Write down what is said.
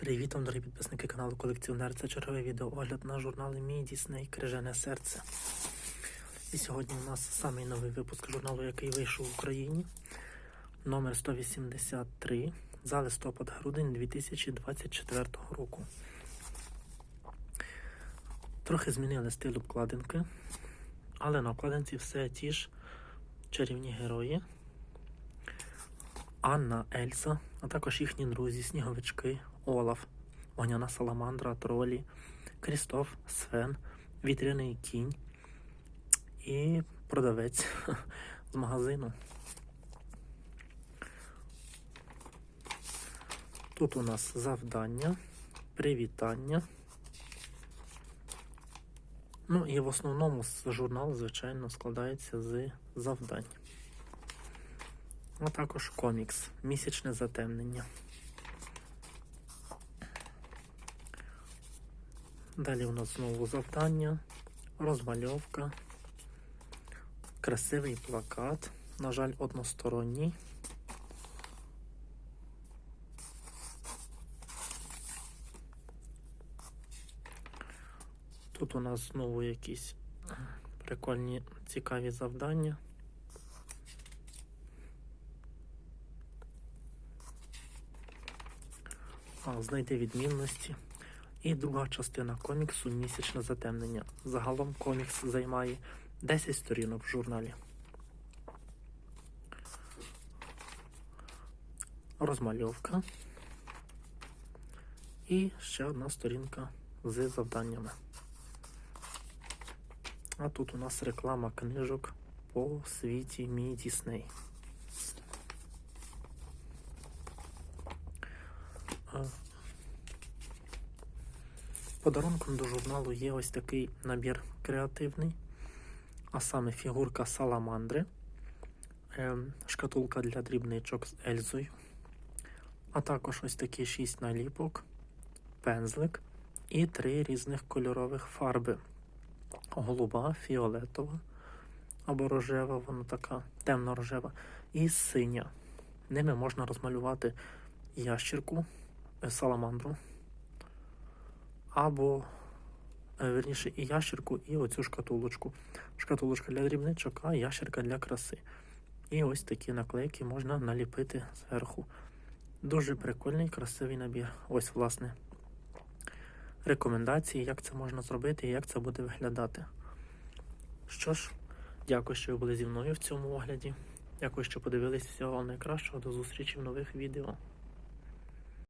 Привіт вам, дорогі підписники каналу Колекціонер. Це черговий відеоогляд на журнали Мій Дісней Крижане серце. І сьогодні у нас самий новий випуск журналу, який вийшов в Україні. Номер 183 за листопад-грудень 2024 року. Трохи змінили стиль обкладинки, але на обкладинці все ті ж чарівні герої. Анна, Ельса, а також їхні друзі, сніговички, Олаф, Огняна Саламандра, Тролі, Крістоф, Свен, Вітряний кінь і продавець з магазину. Тут у нас завдання, привітання. Ну і в основному журнал, звичайно, складається з завдань а також комікс Місячне затемнення. Далі у нас знову завдання, розмальовка, красивий плакат, на жаль, односторонній. Тут у нас знову якісь прикольні цікаві завдання. Знайти відмінності. І друга частина коміксу місячне затемнення. Загалом комікс займає 10 сторінок в журналі. Розмальовка. І ще одна сторінка з завданнями. А тут у нас реклама книжок по світі Мій Дісней. Подарунком до журналу є ось такий набір креативний, а саме фігурка саламандри, ем, шкатулка для дрібничок з Ельзою, а також ось такі 6 наліпок, пензлик і три різних кольорових фарби: голуба, фіолетова або рожева, вона така темно-рожева, і синя. Ними можна розмалювати ящірку, саламандру або, е, верніше, і ящерку, і оцю шкатулочку. Шкатулочка для дрібничок, а ящерка для краси. І ось такі наклейки можна наліпити зверху. Дуже прикольний, красивий набір. Ось, власне, рекомендації, як це можна зробити і як це буде виглядати. Що ж, дякую, що ви були зі мною в цьому огляді. Дякую, що подивились всього найкращого. До зустрічі в нових відео.